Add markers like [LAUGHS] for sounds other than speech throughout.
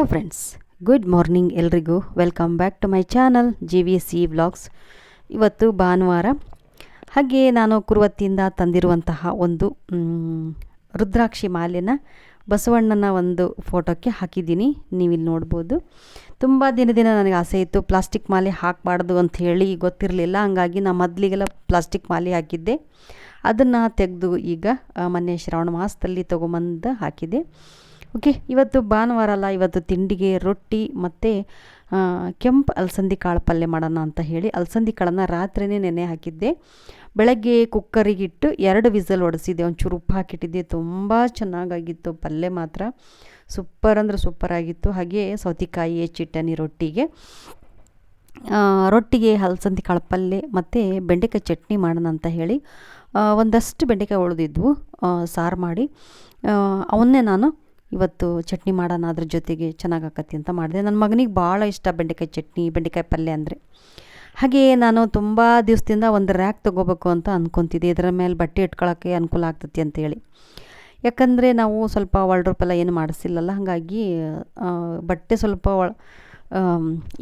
Hello friends good morning ಎಲ್ರಿಗೂ. Welcome back to my channel G V C vlogs ಇವತ್ತು ಭಾನುವಾರ. ಹಾಗೆ ನಾನು ಕುರುವತ್ತಿಯಿಂದ ತಂದಿರುವಂತಹ ಒಂದು ರುದ್ರಾಕ್ಷಿ ಮಾಲೆನ ಬಸವಣ್ಣನ ಒಂದು ಫೋಟೋಕ್ಕೆ ಹಾಕಿದ್ದೀನಿ. ನೀವಿಲ್ಲಿ ನೋಡ್ಬೋದು. ತುಂಬ ದಿನದಿನ ನನಗೆ ಆಸೆ ಇತ್ತು, ಪ್ಲಾಸ್ಟಿಕ್ ಮಾಲೆ ಹಾಕಬಾರ್ದು ಅಂತ ಹೇಳಿ ಗೊತ್ತಿರಲಿಲ್ಲ. ಹಂಗಾಗಿ ನಾನು ಮೊದಲಿಗೆಲ್ಲ ಪ್ಲಾಸ್ಟಿಕ್ ಮಾಲೆ ಹಾಕಿದ್ದೆ. ಅದನ್ನು ತೆಗೆದು ಈಗ ಮೊನ್ನೆ ಶ್ರಾವಣ ಮಾಸದಲ್ಲಿ ತೊಗೊಂಬಂದು ಹಾಕಿದೆ ಓಕೆ ಇವತ್ತು ಭಾನುವಾರ ಅಲ್ಲ, ಇವತ್ತು ತಿಂಡಿಗೆ ರೊಟ್ಟಿ ಮತ್ತು ಕೆಂಪು ಅಲಸಂದಿ ಕಾಳು ಪಲ್ಯ ಮಾಡೋಣ ಅಂತ ಹೇಳಿ ಅಲಸಂದಿ ಕಾಳನ್ನು ರಾತ್ರಿನೇ ನೆನೆ ಹಾಕಿದ್ದೆ. ಬೆಳಗ್ಗೆ ಕುಕ್ಕರಿಗಿಟ್ಟು ಎರಡು ವಿಸಲ್ ಒಡಿಸಿದ್ದೆ ಒಂಚೂರು ಉಪ್ಪು ಹಾಕಿಟ್ಟಿದ್ದೆ. ತುಂಬ ಚೆನ್ನಾಗಾಗಿತ್ತು ಪಲ್ಯ ಮಾತ್ರ. ಸೂಪರ್ ಅಂದರೆ ಸೂಪರ್ ಆಗಿತ್ತು. ಹಾಗೆ ಸೌತೆಕಾಯಿ ಹೆಚ್ಚಿಟ್ಟನಿ ರೊಟ್ಟಿಗೆ. ರೊಟ್ಟಿಗೆ ಹಲಸಂದಿ ಕಾಳು ಪಲ್ಯ ಮತ್ತು ಬೆಂಡೆಕಾಯಿ ಚಟ್ನಿ ಮಾಡೋಣ ಅಂತ ಹೇಳಿ ಒಂದಷ್ಟು ಬೆಂಡೆಕಾಯಿ ಉಳಿದಿದ್ವು ಸಾರು ಮಾಡಿ. ಅವನ್ನೇ ನಾನು ಇವತ್ತು ಚಟ್ನಿ ಮಾಡೋಣ ಅದ್ರ ಜೊತೆಗೆ ಚೆನ್ನಾಗಿ ಅಂತ ಮಾಡಿದೆ. ನನ್ನ ಮಗನಿಗೆ ಭಾಳ ಇಷ್ಟ ಬೆಂಡೆಕಾಯಿ ಚಟ್ನಿ, ಬೆಂಡೆಕಾಯಿ ಪಲ್ಯ ಅಂದರೆ. ಹಾಗೆಯೇ ನಾನು ತುಂಬ ದಿವಸದಿಂದ ಒಂದು ರ್ಯಾಕ್ ತೊಗೋಬೇಕು ಅಂತ ಅಂದ್ಕೊತಿದ್ದೆ ಇದರ ಮೇಲೆ ಬಟ್ಟೆ ಇಟ್ಕೊಳ್ಳೋಕ್ಕೆ ಅನುಕೂಲ ಆಗ್ತೈತಿ ಅಂತೇಳಿ ಯಾಕಂದರೆ ನಾವು ಸ್ವಲ್ಪ ವಾರ್ಡ್ರೋಪ್ ಎಲ್ಲ ಏನು ಮಾಡಿಸಿಲ್ಲಲ್ಲ, ಹಾಗಾಗಿ ಬಟ್ಟೆ ಸ್ವಲ್ಪ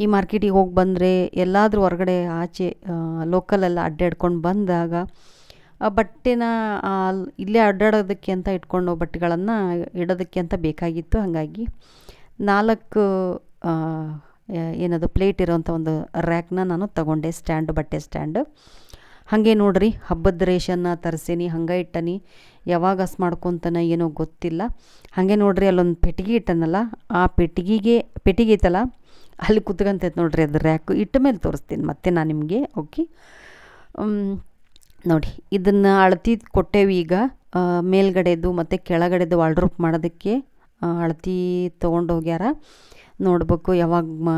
ಈ ಮಾರ್ಕೆಟಿಗೆ ಹೋಗಿ ಬಂದರೆ ಎಲ್ಲಾದರೂ ಹೊರಗಡೆ ಆಚೆ ಲೋಕಲೆಲ್ಲ ಅಡ್ಡಾಡ್ಕೊಂಡು ಬಂದಾಗ ಬಟ್ಟೆನ ಇಲ್ಲೇ ಅಡ್ಡಾಡೋದಕ್ಕೆ ಅಂತ ಇಟ್ಕೊಂಡು ಬಟ್ಟೆಗಳನ್ನು ಇಡೋದಕ್ಕೆ ಅಂತ ಬೇಕಾಗಿತ್ತು. ಹಾಗಾಗಿ ನಾಲ್ಕು ಏನದು ಪ್ಲೇಟ್ ಇರೋವಂಥ ಒಂದು ರ್ಯಾಕ್ನ ನಾನು ತಗೊಂಡೆ, ಸ್ಟ್ಯಾಂಡ್, ಬಟ್ಟೆ ಸ್ಟ್ಯಾಂಡ್. ಹಾಗೆ ನೋಡ್ರಿ, ಹಬ್ಬದ ರೇಷನ್ನ ತರಿಸೀನಿ, ಹಂಗೆ ಇಟ್ಟನಿ. ಯಾವಾಗ ಹಸ್ ಮಾಡ್ಕೊತಾನ ಏನೋ ಗೊತ್ತಿಲ್ಲ. ಹಾಗೆ ನೋಡ್ರಿ, ಅಲ್ಲೊಂದು ಪೆಟ್ಟಿಗೆ ಇಟ್ಟನಲ್ಲ, ಆ ಪೆಟ್ಟಿಗೆಗೆ, ಪೆಟ್ಟಿಗೆ ಐತಲ್ಲ, ಅಲ್ಲಿ ಕುತ್ಕೊಂತೈತೆ ನೋಡ್ರಿ ಅದು ರ್ಯಾಕು. ಇಟ್ಟ ಮೇಲೆ ತೋರಿಸ್ತೀನಿ ಮತ್ತೆ ನಾನು ನಿಮಗೆ, ಓಕೆ? ನೋಡಿ, ಇದನ್ನು ಅಳತಿ ಕೊಟ್ಟೇವಿ ಈಗ ಮೇಲ್ಗಡೆದು ಮತ್ತು ಕೆಳಗಡೆದು ವಾಲ್ಡ್ರೂಪ್ ಮಾಡೋದಕ್ಕೆ ಅಳತಿ ತೊಗೊಂಡು ಹೋಗ್ಯಾರ. ನೋಡ್ಬೇಕು ಯಾವಾಗ ಮಾ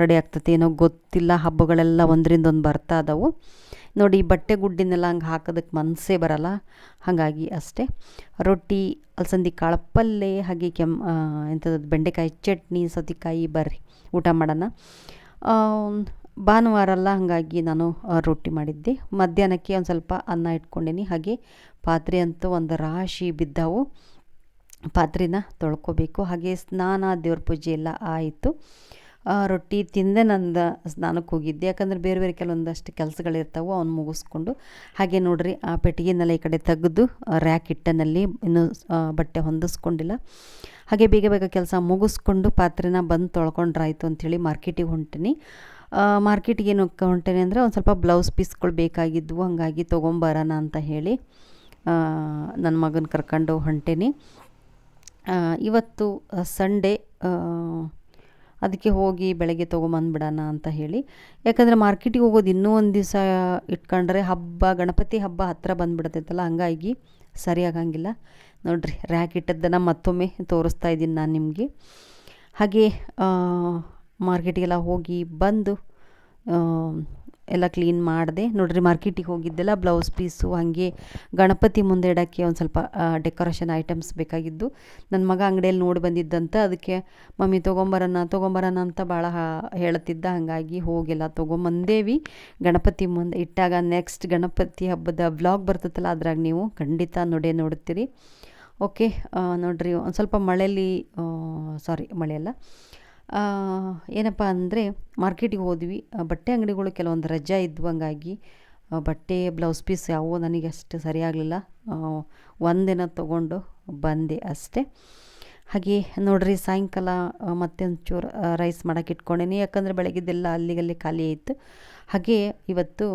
ರೆಡಿ ಆಗ್ತದೆ ಏನೋ ಗೊತ್ತಿಲ್ಲ, ಹಬ್ಬಗಳೆಲ್ಲ ಒಂದರಿಂದ ಒಂದು ಬರ್ತಾ ಇದಾವೆ ನೋಡಿ ಬಟ್ಟೆ ಗುಡ್ಡಿನೆಲ್ಲ ಹಂಗೆ ಹಾಕೋದಕ್ಕೆ ಮನಸ್ಸೇ ಬರಲ್ಲ. ಹಾಗಾಗಿ ಅಷ್ಟೇ. ರೊಟ್ಟಿ, ಅಲಸಂದಿ ಕಾಳು ಪಲ್ಲೆ ಹಾಗೆ ಕೆಮ್ ಎಂಥದ್ದು ಬೆಂಡೆಕಾಯಿ ಚಟ್ನಿ, ಸೌತೆಕಾಯಿ, ಬರ್ರಿ, ಊಟ ಮಾಡೋಣ. ಭಾನುವಾರ ಅಲ್ಲ ಹಾಗಾಗಿ ನಾನು ರೊಟ್ಟಿ ಮಾಡಿದ್ದೆ. ಮಧ್ಯಾಹ್ನಕ್ಕೆ ಒಂದು ಸ್ವಲ್ಪ ಅನ್ನ ಇಟ್ಕೊಂಡೀನಿ. ಹಾಗೆ ಪಾತ್ರೆ ಅಂತೂ ಒಂದು ರಾಶಿ ಬಿದ್ದಾವು. ಪಾತ್ರೆನ ತೊಳ್ಕೊಬೇಕು. ಹಾಗೆ ಸ್ನಾನ, ದೇವ್ರ ಪೂಜೆ ಎಲ್ಲ ಆಯಿತು. ರೊಟ್ಟಿ ತಿಂದೆ ನಂದು ಸ್ನಾನಕ್ಕೆ ಹೋಗಿದ್ದೆ. ಯಾಕಂದರೆ ಬೇರೆ ಬೇರೆ ಕೆಲವೊಂದಷ್ಟು ಕೆಲಸಗಳಿರ್ತಾವೆ ಅವ್ನು ಮುಗಿಸ್ಕೊಂಡು. ಹಾಗೆ ನೋಡ್ರಿ, ಆ ಪೆಟ್ಟಿಗೆನೆಲ್ಲ ಈ ಕಡೆ ತೆಗೆದು ರ್ಯಾಕ್ ಇಟ್ಟನಲ್ಲಿ ಇನ್ನೂ ಬಟ್ಟೆ ಹೊಂದಿಸ್ಕೊಂಡಿಲ್ಲ. ಹಾಗೆ ಬೇಗ ಬೇಗ ಕೆಲಸ ಮುಗಿಸ್ಕೊಂಡು ಪಾತ್ರೆನ ಬಂದು ತೊಳ್ಕೊಂಡ್ರಾಯ್ತು ಅಂಥೇಳಿ ಮಾರ್ಕೆಟಿಗೆ ಹೊಂಟೀನಿ. ಮಾರ್ಕೆಟಿಗೆ ಏನು ಹೊಂಟೇನೆ ಅಂದರೆ ಒಂದು ಸ್ವಲ್ಪ ಬ್ಲೌಸ್ ಪೀಸ್ಗಳು ಬೇಕಾಗಿದ್ವು, ಹಾಗಾಗಿ ತೊಗೊಂಬರೋಣ ಅಂತ ಹೇಳಿ ನನ್ನ ಮಗನ ಕರ್ಕೊಂಡು ಹೊಂಟೇನಿ. ಇವತ್ತು ಸಂಡೇ ಅದಕ್ಕೆ ಹೋಗಿ ಬೆಳಗ್ಗೆ ತೊಗೊಂಬಂದ್ಬಿಡೋಣ ಅಂತ ಹೇಳಿ. ಯಾಕಂದರೆ ಮಾರ್ಕೆಟಿಗೆ ಹೋಗೋದು ಇನ್ನೂ ಒಂದು ದಿವಸ ಇಟ್ಕೊಂಡ್ರೆ ಹಬ್ಬ, ಗಣಪತಿ ಹಬ್ಬ ಹತ್ತಿರ ಬಂದುಬಿಡ್ತೈತಲ್ಲ ಹಂಗಾಗಿ ಸರಿಯಾಗಂಗಿಲ್ಲ. ನೋಡಿರಿ ರ್ಯಾಕ್ ಇಟ್ಟದ್ದನ್ನು ಮತ್ತೊಮ್ಮೆ ತೋರಿಸ್ತಾ ಇದ್ದೀನಿ ನಾನು ನಿಮಗೆ. ಹಾಗೆ ಮಾರ್ಕೆಟಿಗೆಲ್ಲ ಹೋಗಿ ಬಂದು ಎಲ್ಲ ಕ್ಲೀನ್ ಮಾಡಿದೆ. ನೋಡ್ರಿ ಮಾರ್ಕೆಟಿಗೆ ಹೋಗಿದ್ದೆಲ್ಲ ಬ್ಲೌಸ್ ಪೀಸು ಹಾಗೆ ಗಣಪತಿ ಮುಂದೆ ಇಡೋಕ್ಕೆ ಒಂದು ಸ್ವಲ್ಪ ಡೆಕೋರೇಷನ್ ಐಟಮ್ಸ್ ಬೇಕಾಗಿದ್ದು. ನನ್ನ ಮಗ ಅಂಗಡಿಯಲ್ಲಿ ನೋಡಿ ಬಂದಿದ್ದಂತ ಅದಕ್ಕೆ ಮಮ್ಮಿ ತೊಗೊಂಬರೋಣ ತೊಗೊಂಬರೋಣ ಅಂತ ಭಾಳ ಹೇಳ್ತಿದ್ದ ಹಾಗಾಗಿ ಹೋಗೆಲ್ಲ ತೊಗೊಂಬಂದೇವಿ. ಗಣಪತಿ ಮುಂದೆ ಇಟ್ಟಾಗ ನೆಕ್ಸ್ಟ್ ಗಣಪತಿ ಹಬ್ಬದ ಬ್ಲಾಗ್ ಬರ್ತೈತಲ್ಲ ಅದ್ರಾಗ ನೀವು ಖಂಡಿತ ನೋಡೇ ನೋಡುತ್ತೀರಿ. ಓಕೆ ನೋಡ್ರಿ ಒಂದು ಸ್ವಲ್ಪ ಮಳೆಯಲ್ಲಿ ಸಾರಿ ಮಳೆ ಅಲ್ಲ. ಆ, ಏನಪ್ಪ ಅಂದರೆ ಮಾರ್ಕೆಟಿಗೆ ಹೋದ್ವಿ. ಬಟ್ಟೆ ಅಂಗಡಿಗಳು ಕೆಲವೊಂದು ರಜೆ ಇದ್ವು ಹಂಗಾಗಿ ಬಟ್ಟೆ, ಬ್ಲೌಸ್ ಪೀಸ್ ಯಾವುವು ನನಗೆ ಅಷ್ಟು ಸರಿಯಾಗಲಿಲ್ಲ. ಒಂದಿನ ತೊಗೊಂಡು ಬಂದೆ ಅಷ್ಟೇ. ಹಾಗೆ ನೋಡ್ರಿ ಸಾಯಂಕಾಲ ಮತ್ತೆ ಒಂಚೂರು ರೈಸ್ ಮಾಡೋಕೆ ಇಟ್ಕೊಂಡೇನಿ. ಯಾಕಂದರೆ ಬೆಳಗ್ಗೆದೆಲ್ಲ ಅಲ್ಲಿಗಲ್ಲಿ ಖಾಲಿ ಆಯಿತು. ಹಾಗೆ ಇವತ್ತು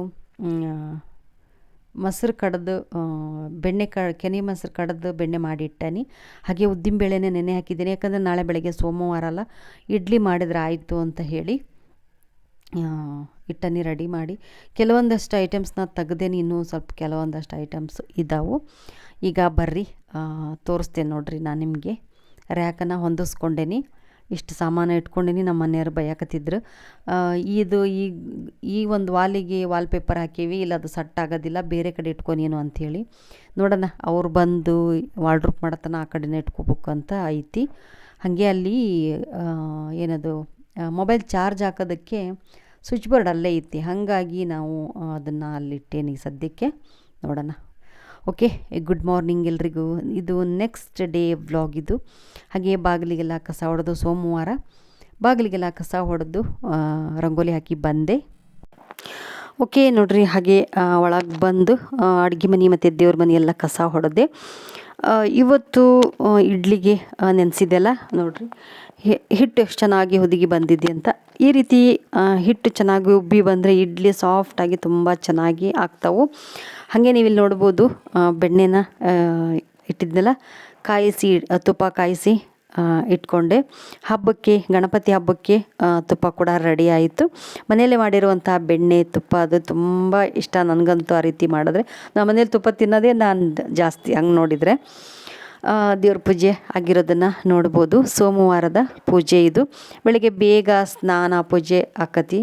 ಮೊಸರು ಕಡ್ದು ಬೆಣ್ಣೆ ಕ, ಕೆನೆ ಮೊಸರು ಕಡ್ದು ಬೆಣ್ಣೆ ಮಾಡಿ ಇಟ್ಟಾನಿ ಹಾಗೆ ಉದ್ದಿನಬೇಳೆನೇ ನೆನೆ ಹಾಕಿದ್ದೀನಿ. ಯಾಕಂದರೆ ನಾಳೆ ಬೆಳಗ್ಗೆ ಸೋಮವಾರ ಅಲ್ಲ, ಇಡ್ಲಿ ಮಾಡಿದ್ರೆ ಆಯಿತು ಅಂತ ಹೇಳಿ ಇಟ್ಟನಿ, ರೆಡಿ ಮಾಡಿ. ಕೆಲವೊಂದಷ್ಟು ಐಟಮ್ಸ್ನ ತೆಗ್ದೇನಿ, ಇನ್ನೂ ಸ್ವಲ್ಪ ಕೆಲವೊಂದಷ್ಟು ಐಟಮ್ಸ್ ಇದ್ದಾವೆ ಈಗ ಬರ್ರಿ ತೋರಿಸ್ತೇನೆ ನೋಡ್ರಿ ನಾನು ನಿಮಗೆ. ರ್ಯಾಕನ್ನು ಹೊಂದಿಸ್ಕೊಂಡೇನಿ. ಇಷ್ಟು ಸಾಮಾನು ಇಟ್ಕೊಂಡಿನಿ, ನಮ್ಮ ಮನೆಯವ್ರು ಬೈಯಾಕತ್ತಿದ್ರು. ಇದು ಈ ಈ ಒಂದು ವಾಲಿಗೆ ವಾಲ್ಪೇಪರ್ ಹಾಕೀವಿ, ಇಲ್ಲ ಅದು ಸಟ್ ಆಗೋದಿಲ್ಲ, ಬೇರೆ ಕಡೆ ಇಟ್ಕೊನೇನು ಅಂಥೇಳಿ. ನೋಡೋಣ, ಅವ್ರು ಬಂದು ವಾಲ್ಡ್ರೂಪ್ ಮಾಡತನ ಆ ಕಡೆನೇ ಇಟ್ಕೋಬೇಕು ಅಂತ ಐತಿ. ಹಾಗೆ ಅಲ್ಲಿ ಏನದು ಮೊಬೈಲ್ ಚಾರ್ಜ್ ಹಾಕೋದಕ್ಕೆ ಸ್ವಿಚ್ ಬೋರ್ಡ್ ಅಲ್ಲೇ ಐತಿ. ಹಾಗಾಗಿ ನಾವು ಅದನ್ನು ಅಲ್ಲಿಟ್ಟೇನಿ ಸದ್ಯಕ್ಕೆ. ನೋಡೋಣ. ಓಕೆ ಗುಡ್ ಮಾರ್ನಿಂಗ್ ಎಲ್ರಿಗೂ. ಇದು ನೆಕ್ಸ್ಟ್ ಡೇ ವ್ಲಾಗ್ ಇದು. ಹಾಗೆ ಬಾಗಿಲಿಗೆಲ್ಲ ಕಸ ಹೊಡೆದು ಸೋಮವಾರ ಬಾಗಿಲಿಗೆಲ್ಲ ಕಸ ಹೊಡೆದು ರಂಗೋಲಿ ಹಾಕಿ ಬಂದೆ. ಓಕೆ ನೋಡ್ರಿ, ಹಾಗೆ ಒಳಗೆ ಬಂದು ಅಡುಗೆ ಮನೆ ಮತ್ತು ದೇವ್ರ ಮನೆ ಎಲ್ಲ ಕಸ ಹೊಡೆದೆ. ಇವತ್ತು ಇಡ್ಲಿಗೆ ನೆನೆಸಿದೆಲ್ಲ ನೋಡ್ರಿ. ಹಿಟ್ಟು ಎಷ್ಟು ಚೆನ್ನಾಗಿ ಹುದುಗಿ ಬಂದಿದೆ ಅಂತ ಈ ರೀತಿ ಹಿಟ್ಟು ಚೆನ್ನಾಗಿ ಉಬ್ಬಿ ಬಂದರೆ ಇಡ್ಲಿ ಸಾಫ್ಟಾಗಿ ತುಂಬ ಚೆನ್ನಾಗಿ ಆಗ್ತಾವು. ಹಾಗೆ ನೀವು ಇಲ್ಲಿ ನೋಡ್ಬೋದು ಬೆಣ್ಣೆನ ಇಟ್ಟಿದ್ನಲ್ಲ, ಕಾಯಿಸಿ ತುಪ್ಪ ಕಾಯಿಸಿ ಇಟ್ಕೊಂಡೆ. ಹಬ್ಬಕ್ಕೆ, ಗಣಪತಿ ಹಬ್ಬಕ್ಕೆ ತುಪ್ಪ ಕೂಡ ರೆಡಿ ಆಯಿತು. ಮನೆಯಲ್ಲೇ ಮಾಡಿರುವಂಥ ಬೆಣ್ಣೆ, ತುಪ್ಪ ಅದು ತುಂಬ ಇಷ್ಟ. ನನಗಂತೂ ಆ ರೀತಿ ಮಾಡಿದ್ರೆ ನಮ್ಮ ಮನೇಲಿ ತುಪ್ಪ ತಿನ್ನೋದೇ ನಾನು ಜಾಸ್ತಿ. ಹಂಗೆ ನೋಡಿದರೆ. ದೇವ್ರ ಪೂಜೆ ಆಗಿರೋದನ್ನು ನೋಡ್ಬೋದು. ಸೋಮವಾರದ ಪೂಜೆ ಇದು. ಬೆಳಗ್ಗೆ ಬೇಗ ಸ್ನಾನ, ಪೂಜೆ ಆಕತಿ.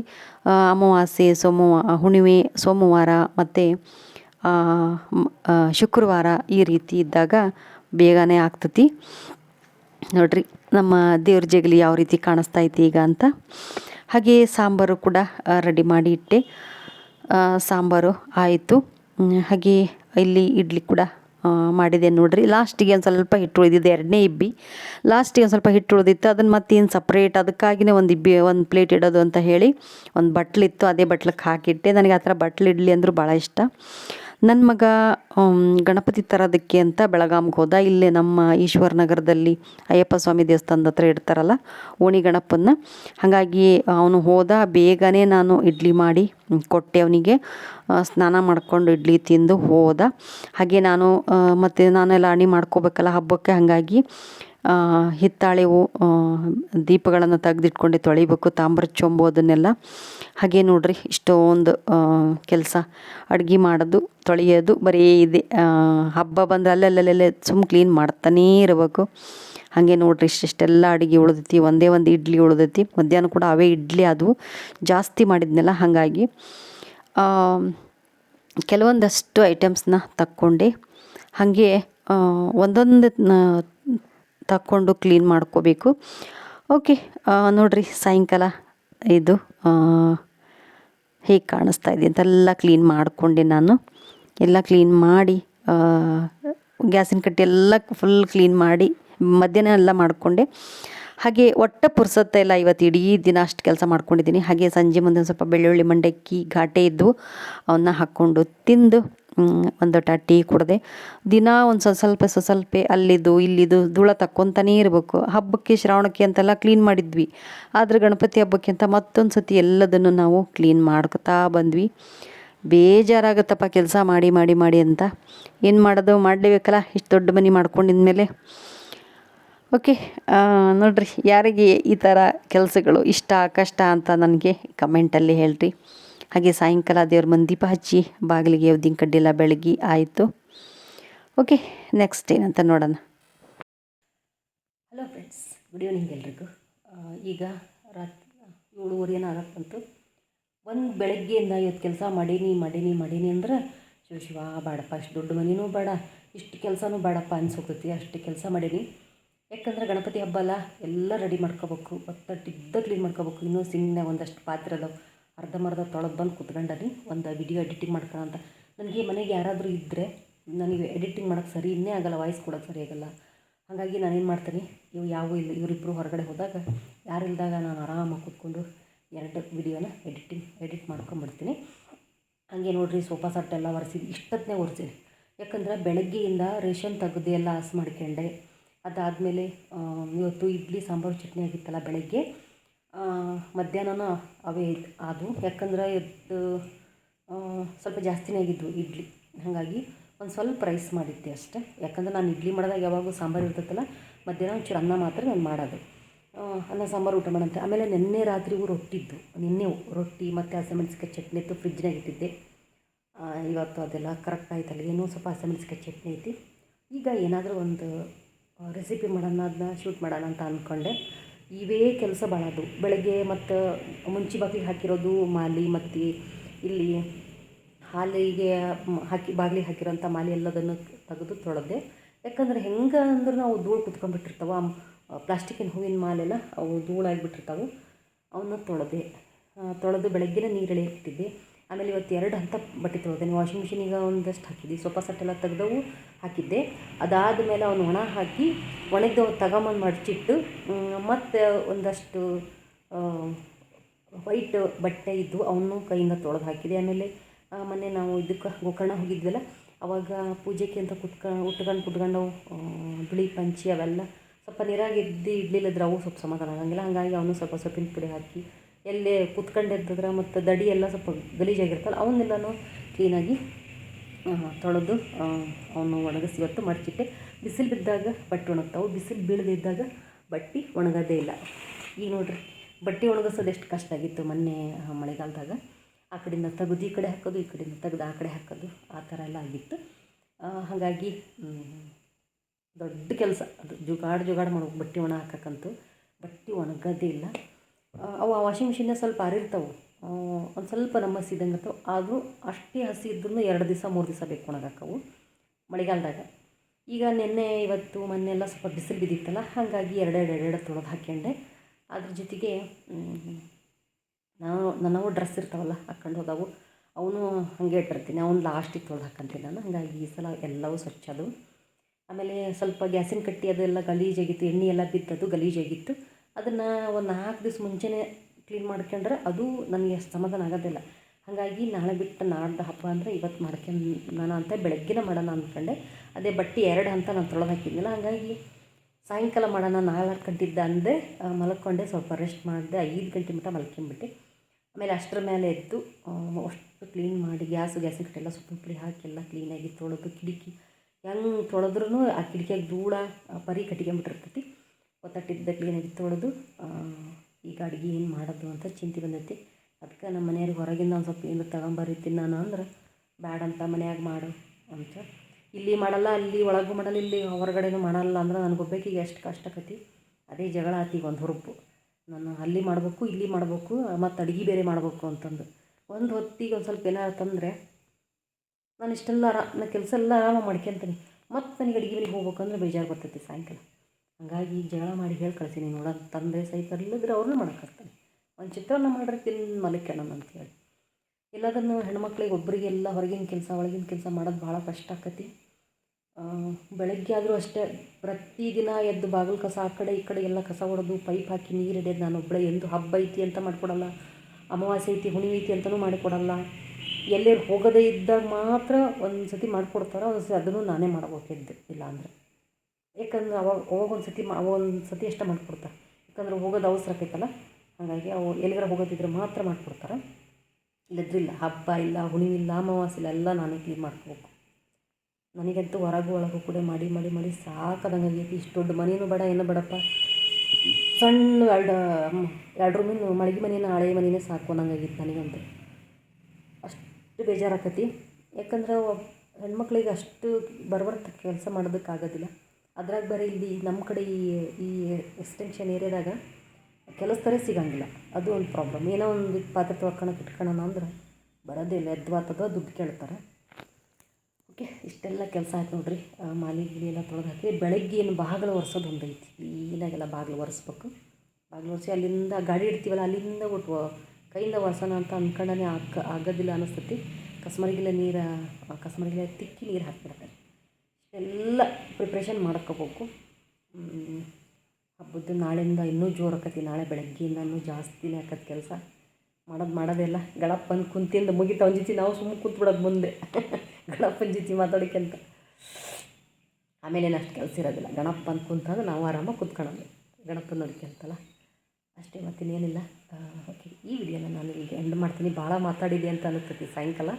ಅಮಾವಾಸ್ಯೆ ಸೋಮವಾರ ಹುಣಿಮೆ ಸೋಮವಾರ ಮತ್ತು ಶುಕ್ರವಾರ ಈ ರೀತಿ ಇದ್ದಾಗ ಬೇಗನೆ ಆಗ್ತತಿ. ನೋಡ್ರಿ, ನಮ್ಮ ದೇವ್ರ ಜಗಲಿ ಯಾವ ರೀತಿ ಕಾಣಿಸ್ತಾ ಐತಿ ಈಗ ಅಂತ. ಹಾಗೆ ಸಾಂಬಾರು ಕೂಡ ರೆಡಿ ಮಾಡಿ ಇಟ್ಟೆ. ಸಾಂಬಾರು ಆಯಿತು. ಹಾಗೆ ಇಲ್ಲಿ ಇಡ್ಲಿ ಕೂಡ ಮಾಡಿದೆ ನೋಡ್ರಿ. ಲಾಸ್ಟಿಗೆ ಒಂದು ಸ್ವಲ್ಪ ಹಿಟ್ಟು ಉಳಿದಿದ್ದು, ಎರಡನೇ ಇಬ್ಬಿ. ಲಾಸ್ಟಿಗೆ ಒಂದು ಸ್ವಲ್ಪ ಹಿಟ್ಟು ಉಳಿದಿತ್ತು. ಅದನ್ನು ಮತ್ತೇನು ಸಪ್ರೇಟ್ ಅದಕ್ಕಾಗಿನೇ ಒಂದು ಇಬ್ಬಿ, ಒಂದು ಪ್ಲೇಟ್ ಇಡೋದು ಅಂತ ಹೇಳಿ ಒಂದು ಬಟ್ಲಿತ್ತು. ಅದೇ ಬಟ್ಲಕ್ಕೆ ಹಾಕಿಟ್ಟೆ. ನನಗೆ ಆ ಥರ ಬಟ್ಲು ಇಡ್ಲಿ ಅಂದರೂ ಭಾಳ ಇಷ್ಟ. ನನ್ನ ಮಗ ಗಣಪತಿ ತರೋದಕ್ಕೆ ಅಂತ ಬೆಳಗಾಮ್ಗೆ ಹೋದ. ಇಲ್ಲೇ ನಮ್ಮ ಈಶ್ವರ ನಗರದಲ್ಲಿ ಅಯ್ಯಪ್ಪ ಸ್ವಾಮಿ ದೇವಸ್ಥಾನದ ಹತ್ರ ಇಡ್ತಾರಲ್ಲ, ಓಣಿ ಗಣಪನ್ನ. ಹಾಗಾಗಿ ಅವನು ಹೋದ, ಬೇಗನೆ ನಾನು ಇಡ್ಲಿ ಮಾಡಿ ಕೊಟ್ಟೆ ಅವನಿಗೆ. ಸ್ನಾನ ಮಾಡಿಕೊಂಡು ಇಡ್ಲಿ ತಿಂದು ಹೋದ. ಹಾಗೆ ನಾನು ಮತ್ತು ನಾನು ಅಣಿ ಮಾಡ್ಕೋಬೇಕಲ್ಲ ಹಬ್ಬಕ್ಕೆ, ಹಾಗಾಗಿ ಹಿತ್ತಾಳೆವು ದೀಪಗಳನ್ನು ತೆಗೆದಿಟ್ಕೊಂಡೆ ತೊಳಿಬೇಕು, ತಾಮ್ರ ಚೊಂಬು ಅದನ್ನೆಲ್ಲ. ಹಾಗೆ ನೋಡ್ರಿ, ಇಷ್ಟೊಂದು ಕೆಲಸ. ಅಡುಗೆ ಮಾಡೋದು, ತೊಳೆಯೋದು, ಬರೀ ಇದೆ. ಹಬ್ಬ ಬಂದರೆ ಅಲ್ಲಲ್ಲಲ್ಲೇ ಸುಮ್ ಕ್ಲೀನ್ ಮಾಡ್ತಾನೇ ಇರಬೇಕು. ಹಾಗೆ ನೋಡ್ರಿ, ಇಷ್ಟಿಷ್ಟೆಲ್ಲ ಅಡುಗೆ ಉಳ್ದೈತಿ, ಒಂದೇ ಒಂದು ಇಡ್ಲಿ ಉಳ್ದೈತಿ. ಮಧ್ಯಾಹ್ನ ಕೂಡ ಅವೇ ಇಡ್ಲಿ ಆದವು ಜಾಸ್ತಿ ಮಾಡಿದ್ನಲ್ಲ, ಹಾಗಾಗಿ. ಕೆಲವೊಂದಷ್ಟು ಐಟಮ್ಸ್ನ ತಕ್ಕೊಂಡೆ. ಹಾಗೆ ಒಂದೊಂದು ತಕ್ಕೊಂಡು ಕ್ಲೀನ್ ಮಾಡ್ಕೋಬೇಕು. ಓಕೆ ನೋಡಿರಿ ಸಾಯಂಕಾಲ ಇದು ಹೇಗೆ ಕಾಣಿಸ್ತಾ ಇದೆ ಅಂತೆಲ್ಲ ಕ್ಲೀನ್ ಮಾಡಿಕೊಂಡೆ ನಾನು. ಎಲ್ಲ ಕ್ಲೀನ್ ಮಾಡಿ ಗ್ಯಾಸಿನ ಕಟ್ಟಿ ಎಲ್ಲ ಫುಲ್ ಕ್ಲೀನ್ ಮಾಡಿ ಮಧ್ಯಾಹ್ನ ಎಲ್ಲ ಮಾಡಿಕೊಂಡೆ. ಹಾಗೆ ಒಟ್ಟ ಪುರ್ಸತ್ತೆ ಇಲ್ಲ, ಇವತ್ತು ಇಡೀ ದಿನ ಅಷ್ಟು ಕೆಲಸ ಮಾಡ್ಕೊಂಡಿದ್ದೀನಿ. ಹಾಗೆ ಸಂಜೆ ಮುಂದೆ ಸ್ವಲ್ಪ ಬೆಳ್ಳುಳ್ಳಿ ಮಂಡಕ್ಕಿ ಘಾಟೆ ಇದ್ದು ಅವನ್ನ ಹಾಕ್ಕೊಂಡು ತಿಂದು ಒಂದು ಲೋಟ ಟೀ ಕುಡಿದೆ. ದಿನ ಒಂದು ಸ್ವಲ್ಪ ಸ್ವಲ್ಪ ಸ್ವಲ್ಪ ಸ್ವಲ್ಪ ಅಲ್ಲಿದ್ದು ಇಲ್ಲಿದ್ದು ಧೂಳ ತಕ್ಕೊತಾನೇ ಇರಬೇಕು. ಹಬ್ಬಕ್ಕೆ ಶ್ರಾವಣಕ್ಕೆ ಅಂತೆಲ್ಲ ಕ್ಲೀನ್ ಮಾಡಿದ್ವಿ. ಆದರೆ ಗಣಪತಿ ಹಬ್ಬಕ್ಕೆ ಅಂತ ಮತ್ತೊಂದು ಸತಿ ಎಲ್ಲದನ್ನು ನಾವು ಕ್ಲೀನ್ ಮಾಡ್ಕೊತಾ ಬಂದ್ವಿ. ಬೇಜಾರಾಗುತ್ತಪ್ಪ ಕೆಲಸ ಮಾಡಿ ಮಾಡಿ ಮಾಡಿ ಅಂತ. ಏನು ಮಾಡೋದು ಮಾಡಲೇಬೇಕಲ್ಲ? ಇಷ್ಟು ದೊಡ್ಡ ಮನೆ ಮಾಡ್ಕೊಂಡಿದ್ಮೇಲೆ. ಓಕೆ ನೋಡ್ರಿ, ಯಾರಿಗೆ ಈ ಥರ ಕೆಲಸಗಳು ಇಷ್ಟ, ಕಷ್ಟ ಅಂತ ನನಗೆ ಕಮೆಂಟಲ್ಲಿ ಹೇಳ್ರಿ. ಹಾಗೆ ಸಾಯಂಕಾಲ ದೇವ್ರ ಮಂದೀಪ ದೀಪ ಹಚ್ಚಿ ಬಾಗಿಲಿಗೆ ಉದ್ದಿನ ಕಡ್ಡಿ ಬೆಳಗ್ಗೆ ಬೆಳಗಿ ಆಯಿತು. ಓಕೆ ನೆಕ್ಸ್ಟ್ ಏನಂತ ನೋಡೋಣ. ಹಲೋ ಫ್ರೆಂಡ್ಸ್ ಗುಡ್ ಈವ್ನಿಂಗ್ ಎಲ್ರಿಗೂ. ಈಗ ರಾತ್ರಿ ಏಳುವರೆ ಏನೋ ಬಂತು ಒಂದು ಬೆಳಗ್ಗೆಯಿಂದ ಇವತ್ತು ಕೆಲಸ ಮಾಡೀನಿ ಮಾಡೀನಿ ಮಾಡೀನಿ ಅಂದ್ರೆ ಶಿವ ಶಿವ, ಬೇಡಪ್ಪ ಅಷ್ಟು ದೊಡ್ಡ ಮನೆಯೂ ಬೇಡ, ಇಷ್ಟು ಕೆಲಸನೂ ಬೇಡಪ್ಪ ಅನ್ಸೋಕತಿ, ಅಷ್ಟು ಕೆಲಸ ಮಾಡೀನಿ. ಯಾಕಂದ್ರೆ ಗಣಪತಿ ಹಬ್ಬ ಅಲ್ಲ, ಎಲ್ಲ ರೆಡಿ ಮಾಡ್ಕೋಬೇಕು, ಒತ್ತಟ್ಟಿದ್ದ ಕ್ಲೀನ್ ಮಾಡ್ಕೋಬೇಕು, ಇನ್ನೂ ಸಿಂಗ್ನಾಗ ಒಂದಷ್ಟು ಪಾತ್ರೆ ಅದಾವೆ. ಅರ್ಧಂಬರ್ಧ ತೊಳೆದು ಬಂದು ಕುತ್ಕೊಂಡನಿ, ಒಂದು ವಿಡಿಯೋ ಎಡಿಟಿಂಗ್ ಮಾಡ್ಕೊಳಂತ ನನಗೆ ಮನೆಗೆ ಯಾರಾದರೂ ಇದ್ದರೆ ನನಗೆ ಎಡಿಟಿಂಗ್ ಮಾಡೋಕ್ಕೆ ಸರಿ, ಇನ್ನೇ ಆಗಲ್ಲ ವಾಯ್ಸ್ ಕೊಡೋಕ್ಕೆ ಸರಿ ಆಗಲ್ಲ. ಹಾಗಾಗಿ ನಾನೇನು ಮಾಡ್ತೀನಿ, ಇವು ಯಾವೂ ಇಲ್ಲ ಇವರಿಬ್ಬರು ಹೊರಗಡೆ ಹೋದಾಗ ಯಾರಿಲ್ದಾಗ ನಾನು ಆರಾಮಾಗಿ ಕೂತ್ಕೊಂಡು ಎರಡು ವಿಡಿಯೋನ ಎಡಿಟಿಂಗ್ ಎಡಿಟ್ ಮಾಡ್ಕೊಂಬಿಡ್ತೀನಿ. ಹಾಗೆ ನೋಡಿರಿ ಸೋಫಾ ಸೆಟ್ ಎಲ್ಲ ಒರೆಸಿದ್ದು ಇಷ್ಟೊತ್ತನೇ ಒರೆಸಿ ಯಾಕಂದ್ರೆ ಬೆಳಗ್ಗೆಯಿಂದ ರೇಷನ್ ತೆಗೆದು ಎಲ್ಲ ಹಸ್ ಮಾಡ್ಕೊಂಡೆ. ಅದಾದಮೇಲೆ ಇವತ್ತು ಇಡ್ಲಿ, ಸಾಂಬಾರು, ಚಟ್ನಿ ಆಗಿತ್ತಲ್ಲ ಬೆಳಗ್ಗೆ. ಮಧ್ಯಾಹ್ನನೂ ಅವೇ ಇದ್- ಆದವು ಯಾಕಂದ್ರೆ ಇವತ್ತು ಸ್ವಲ್ಪ ಜಾಸ್ತಿನೇ ಆಗಿದ್ವು ಇಡ್ಲಿ. ಹಾಗಾಗಿ ಒಂದು ಸ್ವಲ್ಪ ರೈಸ್ ಮಾಡಿದ್ದೆ ಅಷ್ಟೇ. ಯಾಕಂದ್ರೆ ನಾನು ಇಡ್ಲಿ ಮಾಡಿದಾಗ ಯಾವಾಗೂ ಸಾಂಬಾರು ಇರ್ತೈತಲ್ಲ ಮಧ್ಯಾಹ್ನ ಒಂಚೂರು ಅನ್ನ ಮಾತ್ರ ನಾನು ಮಾಡೋದು. ಅನ್ನ, ಸಾಂಬಾರು, ಊಟ ಮಾಡಂತೆ. ಆಮೇಲೆ ನಿನ್ನೆ ರಾತ್ರಿಗೂ ರೊಟ್ಟಿದ್ದು. ನಿನ್ನೆ ರೊಟ್ಟಿ ಮತ್ತು ಹಸಿಮೆಣ್ಸಿಕಾಯಿ ಚಟ್ನಿ ಇತ್ತು ಫ್ರಿಜ್ನಾಗ ಇಟ್ಟಿದ್ದೆ. ಇವತ್ತು ಅದೆಲ್ಲ ಕರೆಕ್ಟ್ ಆಯ್ತಲ್ಲ. ಏನೋ ಸ್ವಲ್ಪ ಹಸಿಮೆಣ್ಸಿಕಾಯಿ ಚಟ್ನಿ ಐತಿ. ಈಗ ಏನಾದರೂ ಒಂದು ರೆಸಿಪಿ ಮಾಡೋಣ, ಅದನ್ನ ಶೂಟ್ ಮಾಡೋಣ ಅಂತ ಅಂದ್ಕೊಂಡೆ ಇವೇ ಕೆಲಸ ಭಾಳ ಅದು ಬೆಳಗ್ಗೆ ಮತ್ತು ಮುಂಚೆ ಬಾಗಿಲಿಗೆ ಹಾಕಿರೋದು ಮಾಲಿ ಮತ್ತು, ಇಲ್ಲಿ ಹಾಲಿಗೆ ಹಾಕಿ, ಬಾಗಿಲಿಗೆ ಹಾಕಿರೋಂಥ ಮಾಲಿ ಎಲ್ಲದನ್ನು ತೆಗೆದು ತೊಳೆದೆ. ಯಾಕಂದ್ರೆ ಹೆಂಗೆ ಅಂದ್ರೆ ನಾವು ಧೂಳು ಕುತ್ಕೊಂಡ್ಬಿಟ್ಟಿರ್ತಾವ ಪ್ಲಾಸ್ಟಿಕ್ಕಿನ ಹೂವಿನ ಮಾಲೆಲ್ಲ ಅವು ಧೂಳಾಗಿಬಿಟ್ಟಿರ್ತಾವೆ. ಅವನ್ನ ತೊಳೆದೆ. ತೊಳೆದು ಬೆಳಗ್ಗೆನೇ ನೀರು ಎಳೆಯಕ್ಕಿಟ್ಟಿದ್ದೆ ಆಮೇಲೆ ಇವತ್ತು ಎರಡು ಹಂತ ಬಟ್ಟೆ ತೊಳ್ದೇನೆ ವಾಷಿಂಗ್ ಮಿಷಿನಿಗೆ ಒಂದಷ್ಟು ಹಾಕಿದ್ದೆ. ಸೋಫಾ ಎಲ್ಲ ತೆಗೆದವು, ಹಾಕಿದ್ದೆ. ಅದಾದ ಮೇಲೆ ಅವನು ಒಣ ಹಾಕಿ ಒಣಗಿದವು ತಗೊಂಬಂದು ಮಡಚಿಟ್ಟು ಮತ್ತು ಒಂದಷ್ಟು ವೈಟ್ ಬಟ್ಟೆ ಇದ್ದು ಅವನು ಕೈಯಿಂದ ತೊಳೆದು ಹಾಕಿದೆ. ಆಮೇಲೆ ಮೊನ್ನೆ ನಾವು ಇದಕ್ಕೆ ಗೋಕರ್ಣ ಹೋಗಿದ್ವಲ್ಲ, ಅವಾಗ ಪೂಜೆಗೆ ಅಂತ ಕುತ್ಕ, ಉಟ್ಕೊಂಡು ಕುತ್ಕೊಂಡು ಬಿಳಿ ಪಂಚಿ ಅವೆಲ್ಲ ಸ್ವಲ್ಪ ನೀರಾಗಿದ್ದು ಇಡ್ಲಿಲ್ಲದ್ರೆ ಅವು ಸ್ವಲ್ಪ ಸಮಾಧಾನ ಆಗಂಗಿಲ್ಲ. ಹಾಗಾಗಿ ಅವನು ಸ್ವಲ್ಪ ಸೊಪ್ಪಿನ ಪುಡಿ ಹಾಕಿ ಎಲ್ಲೇ ಕುತ್ಕೊಂಡಿರ್ತದ್ರ ಮತ್ತು ದಡಿ ಎಲ್ಲ ಸ್ವಲ್ಪ ಗಲೀಜಾಗಿರ್ತಲ್ಲ, ಅವನ್ನೆಲ್ಲನೂ ಕ್ಲೀನಾಗಿ ತೊಳೆದು ಅವನು ಒಣಗಿಸಿ ಇವತ್ತು ಮಡಚಿಟ್ಟೆ. ಬಿಸಿಲು ಬಿದ್ದಾಗ ಬಟ್ಟೆ ಒಣಗ್ತಾವೆ. ಬಿಸಿಲು ಬೀಳದಿದ್ದಾಗ ಬಟ್ಟೆ ಒಣಗೋದೇ ಇಲ್ಲ. ಈಗ ನೋಡ್ರಿ, ಬಟ್ಟೆ ಒಣಗಿಸೋದು ಎಷ್ಟು ಕಷ್ಟ ಆಗಿತ್ತು ಮೊನ್ನೆ ಮಳೆಗಾಲದಾಗ. ಆ ಕಡೆಯಿಂದ ತೆಗೆದು ಈ ಕಡೆ ಹಾಕೋದು, ಈ ಕಡೆಯಿಂದ ತೆಗೆದು ಆ ಕಡೆ ಹಾಕೋದು, ಆ ಥರ ಎಲ್ಲ ಆಗಿತ್ತು. ಹಾಗಾಗಿ ದೊಡ್ಡ ಕೆಲಸ. ಅದು ಜುಗಾಡು ಜುಗಾಡ್ ಮಾಡ್ಬೇಕು, ಬಟ್ಟೆ ಒಣ ಹಾಕಕ್ಕಂತೂ. ಬಟ್ಟೆ ಒಣಗೋದೇ ಇಲ್ಲ. ಆ, ಅವು ವಾಷಿಂಗ್ ಮಿಷಿನ್ನ ಸ್ವಲ್ಪ ಆರಿರ್ತಾವೆ ಒಂದು ಸ್ವಲ್ಪ ನಮ್ಮ ಹಸಿ ಇದ್ದಂಗೆ ಇರ್ತಾವೆ. ಆದರೂ ಅಷ್ಟೇ ಹಸಿ ಇದ್ರೂ ಎರಡು ದಿವಸ ಮೂರು ದಿವಸ ಬೇಕು ಒಣಗಾಕವು ಮಳೆಗಾಲದಾಗ. ಈಗ ನಿನ್ನೆ ಇವತ್ತು ಮೊನ್ನೆ ಎಲ್ಲ ಸ್ವಲ್ಪ ಬಿಸಿಲು ಬಿದ್ದಿತ್ತಲ್ಲ ಹಾಗಾಗಿ ಎರಡೆರಡು ಎರಡೆರಡು ತೊಳೆದು ಹಾಕ್ಯಂಡೆ. ಅದ್ರ ಜೊತೆಗೆ ನಾನು ನಾವು ನನ್ನವು ಡ್ರೆಸ್ ಇರ್ತಾವಲ್ಲ ಹಾಕ್ಕೊಂಡು ಹೋದವು. ಅವನು ಹಾಗೆ ಇಟ್ಟಿರ್ತೀನಿ. ಅವನು ಲಾಸ್ಟಿಗೆ ತೊಳೆದು ಹಾಕಂತೀನಿ ನಾನು. ಹಾಗಾಗಿ ಈ ಸಲ ಎಲ್ಲವೂ ಸ್ವಚ್ಛ ಅದು ಆಮೇಲೆ ಸ್ವಲ್ಪ ಗ್ಯಾಸಿನ ಕಟ್ಟಿ ಅದೆಲ್ಲ ಗಲೀಜಾಗಿತ್ತು. ಎಣ್ಣೆ ಎಲ್ಲ ಬಿದ್ದದು ಗಲೀಜಾಗಿತ್ತು. ಅದನ್ನು ಒಂದು ನಾಲ್ಕು ದಿವಸ ಮುಂಚೆನೇ ಕ್ಲೀನ್ ಮಾಡ್ಕೊಂಡ್ರೆ ಅದು ನನಗೆ ಸಮಾಧಾನ ಆಗೋದಿಲ್ಲ. ಹಾಗಾಗಿ ನಾಳೆ ಬಿಟ್ಟು ನಾಡ್ದು ಹಬ್ಬ ಅಂದರೆ ಇವತ್ತು ಮಾಡ್ಕೊಂಡು ನಾನು ಅಂತ ಬೆಳಗ್ಗೆನ ಮಾಡೋಣ ಅಂದ್ಕೊಂಡೆ ಅದೇ ಬಟ್ಟೆ ಎರಡು ಅಂತ ನಾನು ತೊಳೆದು ಹಾಕಿದ್ನಲ್ಲ, ಹಾಗಾಗಿ ಸಾಯಂಕಾಲ ಮಾಡೋಣ ನಾಲ್ಕು ಗಂಟೆದ್ದ ಅಂದೆ ಮಲ್ಕೊಂಡೆ, ಸ್ವಲ್ಪ ರೆಸ್ಟ್ ಮಾಡಿದೆ, ಐದು ಗಂಟೆ ಮಟ್ಟ ಮಲ್ಕೊಂಬಿಟ್ಟೆ. ಆಮೇಲೆ ಅಷ್ಟರ ಮೇಲೆ ಎದ್ದು ಅಷ್ಟು ಕ್ಲೀನ್ ಮಾಡಿ ಗ್ಯಾಸು, ಗ್ಯಾಸಿನ ಕಟ್ಟೆಲ್ಲ ಸ್ವಲ್ಪ ಪುಡಿ ಹಾಕಿ ಎಲ್ಲ ಕ್ಲೀನಾಗಿ ತೊಳೆದು, ಕಿಟಕಿ ಹೆಂಗೆ ತೊಳೆದ್ರೂ ಆ ಕಿಟಕಿಯಾಗ ಧೂಳ ಪರಿ ಕಟ್ಕೊಂಬಿಟ್ಟಿರ್ತೈತಿ ಒತ್ತಟ್ಟಿದ್ದ ಕ್ಲೀನಾಗಿ ತೊಳೆದು ಈಗ ಅಡುಗೆ ಏನು ಮಾಡೋದು ಅಂತ ಚಿಂತೆ ಬಂದೈತಿ. ಅದಕ್ಕೆ ನಮ್ಮ ಮನೆಯವ್ರಿಗೆ ಹೊರಗಿಂದ ಒಂದು ಸ್ವಲ್ಪ, ಏನು ತಗೊಂಬರ್ರಿ ನಾನು ಅಂದ್ರೆ. ಬ್ಯಾಡ ಅಂತ ಮನ್ಯಾಗ ಮಾಡು ಅಂತ ಇಲ್ಲಿ ಮಾಡಲ್ಲ, ಅಲ್ಲಿ ಒಳಗೂ ಮಾಡಲ್ಲ, ಇಲ್ಲಿ ಹೊರಗಡೆನೂ ಮಾಡಲ್ಲ ಅಂದ್ರೆ ನನಗೊಬ್ಬಾಕಿಗೆ ಎಷ್ಟು ಕಷ್ಟ ಆಕತಿ. ಅದೇ ಜಗಳ ಆತಿ ಒಂದು ಹುರುಪು. ನಾನು ಅಲ್ಲಿ ಮಾಡಬೇಕು, ಇಲ್ಲಿ ಮಾಡಬೇಕು, ಮತ್ತು ಅಡುಗೆ ಬೇರೆ ಮಾಡಬೇಕು ಅಂತಂದು. ಒಂದು ಹೊತ್ತಿಗೆ ಒಂದು ಸ್ವಲ್ಪ ಏನಾರು ತಂದರೆ, ನಾನು ಇಷ್ಟೆಲ್ಲ ಆರಾಮ ನಾನು ಕೆಲಸ ಎಲ್ಲ ಆರಾಮ ಮಾಡ್ಕೊಂತೀನಿ. ಮತ್ತು ನನಗೆ ಅಡುಗೆ ಮನೆಗೆ ಹೋಗ್ಬೇಕಂದ್ರೆ ಬೇಜಾರು ಬರ್ತೈತಿ ಸಾಯಂಕಾಲ. ಹಾಗಾಗಿ ಜಗಳ ಮಾಡಿ ಹೇಳಿ ಕಳಿಸೀನಿ ನೋಡ ತಂದೆ ಸಹಿತ ಇಲ್ಲದ್ರೆ ಅವ್ರನ್ನೂ ಮಾಡೋಕ್ಕಾಗ್ತಾನೆ ಒಂದು ಚಿತ್ರಾನ್ನ ಮಾಡ್ರಿ ತಿಂದು ಅಂತ ಅಂತೇಳಿ. ಎಲ್ಲದನ್ನು ಹೆಣ್ಮಕ್ಳಿಗೆ ಒಬ್ಬರಿಗೆಲ್ಲ ಹೊರಗಿನ ಕೆಲಸ, ಒಳಗಿನ ಕೆಲಸ ಮಾಡೋದು ಭಾಳ ಕಷ್ಟ ಆಕತಿ. ಬೆಳಗ್ಗೆ ಆದರೂ ಅಷ್ಟೇ ಪ್ರತಿದಿನ ಎದ್ದು ಬಾಗಿಲು ಕಸ, ಆ ಕಡೆ ಈ ಕಡೆ ಎಲ್ಲ ಕಸ ಹೊಡೆದು ಪೈಪ್ ಹಾಕಿ ನೀರು ಹಿಡಿಯೋದು ನಾನು ಒಬ್ಬಳೇ ಎಂದು ಹಬ್ಬ ಐತಿ ಅಂತ ಮಾಡಿಕೊಡಲ್ಲ, ಅಮಾವಾಸ್ಯೆ ಐತಿ, ಹುಣ್ಣಿಮೆ ಐತಿ ಅಂತಲೂ ಮಾಡಿಕೊಡಲ್ಲ. ಎಲ್ಲೇ ಹೋಗದೇ ಇದ್ದಾಗ ಮಾತ್ರ ಒಂದು ಸತಿ ಮಾಡಿಕೊಡ್ತಾರೋ ಒಂದು ಅದನ್ನು ನಾನೇ ಮಾಡಬೇಕಿದ್ದು ಇಲ್ಲ ಯಾಕಂದ್ರೆ ಅವಾಗ ಅವಾಗ ಒಂದು ಸತಿ ಮಾ ಒಂದು ಸತಿ ಅಷ್ಟೇ ಮಾಡಿಕೊಡ್ತಾರೆ ಯಾಕಂದ್ರೆ ಹೋಗೋದು ಅವಸರ ಆಕೈತಲ್ಲ. ಹಾಗಾಗಿ ಅವು ಎಲ್ಲಿಗಾರ ಹೋಗೋದಿದ್ರೆ ಮಾತ್ರ ಮಾಡಿಕೊಡ್ತಾರೆ. ಇಲ್ಲದ್ರಿಲ್ಲ ಹಬ್ಬ ಇಲ್ಲ ಹುಣ್ಣಿಮೆ ಇಲ್ಲ ಅಮಾವಾಸ್ಯೆ ಇಲ್ಲ, ಎಲ್ಲ ನಾನೇ ಕ್ಲೀನ್ ಮಾಡ್ಕೋಬೇಕು. ನನಗಂತೂ ಹೊರಗೂ ಒಳಗೂ ಕೂಡ ಮಾಡಿ ಮಾಡಿ ಮಾಡಿ ಸಾಕಾದಂಗೆ ಆಗೈತಿ. ಇಷ್ಟು ದೊಡ್ಡ ಮನೇನು ಬೇಡ, ಏನು ಬೇಡಪ್ಪ. ಸಣ್ಣ ಎರಡು ಎರಡು ರೂಮಿನ ಮಳಿಗೆ ಮನೇನ ಹಳೆ ಮನೇನೇ ಸಾಕು ಅನ್ನಂಗಾಗಿತ್ತು ನನಗಂತೂ. ಅಷ್ಟು ಬೇಜಾರಾಕತಿ. ಯಾಕಂದ್ರೆ ಹೆಣ್ಮಕ್ಳಿಗೆ ಅಷ್ಟು ಬರ್ಬರ್ತ ಕೆಲಸ ಮಾಡೋದಕ್ಕಾಗೋದಿಲ್ಲ. ಅದ್ರಾಗ ಬರೀ ಇಲ್ಲಿ ನಮ್ಮ ಕಡೆ ಈ ಈ ಎಕ್ಸ್ಟೆನ್ಷನ್ ಏರಿಯಾದಾಗ ಕೆಲಸದವರೇ ಸಿಗಂಗಿಲ್ಲ. ಅದು ಒಂದು ಪ್ರಾಬ್ಲಮ್ ಏನೋ ಒಂದು ಪಾತ್ರೆ ತೊಳ್ಕೊಳಕ್ಕೆ ಇಟ್ಕೊಳ್ಳೋಣ ಅಂದ್ರೆ ಬರೋದೇ ಇಲ್ಲ. ಎದ್ವಾತದ ದುಡ್ಡು ಕೇಳ್ತಾರೆ. ಓಕೆ ಇಷ್ಟೆಲ್ಲ ಕೆಲಸ ಆಯ್ತು ನೋಡಿರಿ. ಮಾಲಿ ಗಿಲಿ ಎಲ್ಲ ತೊಳೆದು ಹಾಕಿ ಬೆಳಗ್ಗೆ ಏನು ಬಾಗಿಲು ಒರೆಸೋದು ಒಂದು ಐತಿ ಈಗಿನಾಗೆಲ್ಲ ಬಾಗಿಲು ಒರೆಸ್ಬೇಕು. ಬಾಗಿಲು ಒರೆಸಿ ಅಲ್ಲಿಂದ ಗಾಡಿ ಇಡ್ತೀವಲ್ಲ, ಅಲ್ಲಿಂದ ಒಟ್ಟು ಕೈಯಿಂದ ಒರೆಸೋಣ ಅಂತ ಅಂದ್ಕೊಂಡೇ ಆಗ, ಆಗೋದಿಲ್ಲ ಅನ್ನಿಸ್ತೈತಿ ಕಸ್ಮರಿಗೆಲ್ಲ ನೀರು ಕಸ್ಮರಿಗೆಲ್ಲ ತಿಕ್ಕಿ ನೀರು ಹಾಕ್ಬಿಡ್ತಾರೆ ಎಲ್ಲ ಪ್ರಿಪ್ರೇಷನ್ ಮಾಡ್ಕೋಬೇಕು. ಹಬ್ಬದ ನಾಳೆಯಿಂದ ಇನ್ನೂ ಜೋರು ಆಕತಿ, ನಾಳೆ ಬೆಳಗ್ಗೆಯಿಂದ ಇನ್ನೂ ಜಾಸ್ತಿನೇ ಆಕತಿ ಕೆಲಸ. ಮಾಡೋದು ಮಾಡೋದೆಲ್ಲ ಗಣಪ್ಪನ ಕುಂತಿಂದ ಮುಗಿತಾ ಒಂದು ಜೊತೆ ನಾವು ಸುಮ್ಮನೆ ಕೂತ್ಬಿಡೋದು ಮುಂದೆ. [LAUGHS] ಗಣಪ್ಪನ ಜೊತೆ ಮಾತಾಡೋಕ್ಕಿಂತ. ಆಮೇಲೆ ಏನು ಅಷ್ಟು ಕೆಲಸ ಇರೋದಿಲ್ಲ. ಗಣಪ್ಪನ ಕುಂತಂದ್ರೆ ನಾವು ಆರಾಮಾಗಿ ಕೂತ್ಕೊಳ್ಳೋದು ಗಣಪನ ನೋಡ್ಕೊಂತಲ್ಲ ಅಷ್ಟೇ ಮತ್ತಿನ್ನೇನಿಲ್ಲ. ಓಕೆ ಈ ವಿಡಿಯೋನ ನಾನು ಈಗ ಎಂಡ್ ಮಾಡ್ತೀನಿ. ಭಾಳ ಮಾತಾಡಿದೆ ಅಂತ ಅನಿಸ್ತೈತಿ ಸಾಯಂಕಾಲ.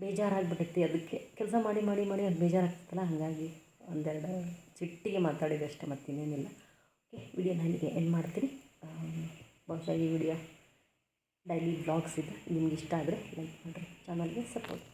ಬೇಜಾರಾಗ್ಬಿಟ್ಟೈತಿ ಅದಕ್ಕೆ ಕೆಲಸ ಮಾಡಿ ಮಾಡಿ ಮಾಡಿ ಅದು ಬೇಜಾರಾಗ್ತಲ್ಲ ಹಾಗಾಗಿ ಒಂದೆರಡು ಚಿಟ್ಟಿಗೆ ಮಾತಾಡಿದೆ ಅಷ್ಟೇ ಮತ್ತಿನ್ನೇನಿಲ್ಲ ಓಕೆ ವಿಡಿಯೋ ಇಲ್ಲಿಗೆ ಎಂಡ್ ಮಾಡ್ತೀನಿ. ಬಹುಶಃ ಈ ವಿಡಿಯೋ ಡೈಲಿ ಬ್ಲಾಗ್ಸ್ ಇದೆ ನಿಮ್ಗೆ ಇಷ್ಟ ಆದರೆ ಲೈಕ್ ಮಾಡಿರಿ ಚಾನಲ್ಗೆ ಸಪೋರ್ಟ್